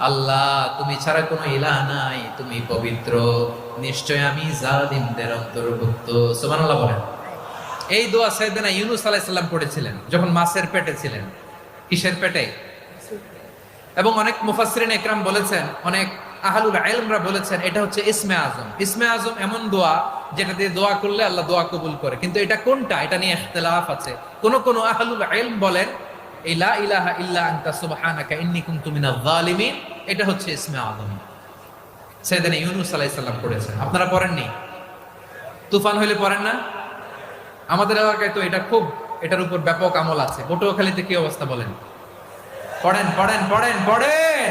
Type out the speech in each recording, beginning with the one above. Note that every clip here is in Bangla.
আল্লাহ তুমি ছাড়া কোনো ইলাহ নাই তুমি পবিত্র। নিশ্চয় আমি জালিমদের অন্তর্ভুক্ত। সুবহানাল্লাহ বলেন। এই দোয়া সাইয়েদনা ইউনুস আলাইহিস সালাম পড়েছিলেন যখন মাছের পেটে ছিলেন। কিসের পেটে। এবং অনেক মুফাসসিরিন একরাম বলেছেন অনেক আহলুল ইলমরা বলেছেন, এটা হচ্ছে ইসমে আজম। ইসমে আজম এমন দোয়া যেটা দিয়ে দোয়া করলে আল্লাহ দোয়া কবুল করে। কিন্তু এটা কোনটা? এটা নিয়ে ইখতিলাফ আছে। কোন কোন আহলুল ইলম বলেন এটা হচ্ছে ইসমে আজম। সাইয়েদনা ইউনুস আপনারা পড়েননি? তুফান পড়েন না? আমাদের এলাকায় তো এটা খুব, এটার উপর ব্যাপক আমল আছে। পটুয়াখালীতে কি অবস্থা বলেন? পড়েন পড়েন পড়েন পড়েন!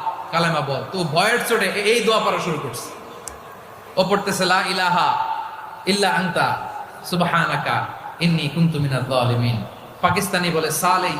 কালেমা বল। তো ভয়ের চোটে এই দোয়া পড়া শুরু করছে। ও পড়তেছে, লা ইলাহা ইল্লা আন্তা, সুবহানাকা, ইন্নি কুনতু মিনাল জালিমিন পাকিস্তানি বলে, সালে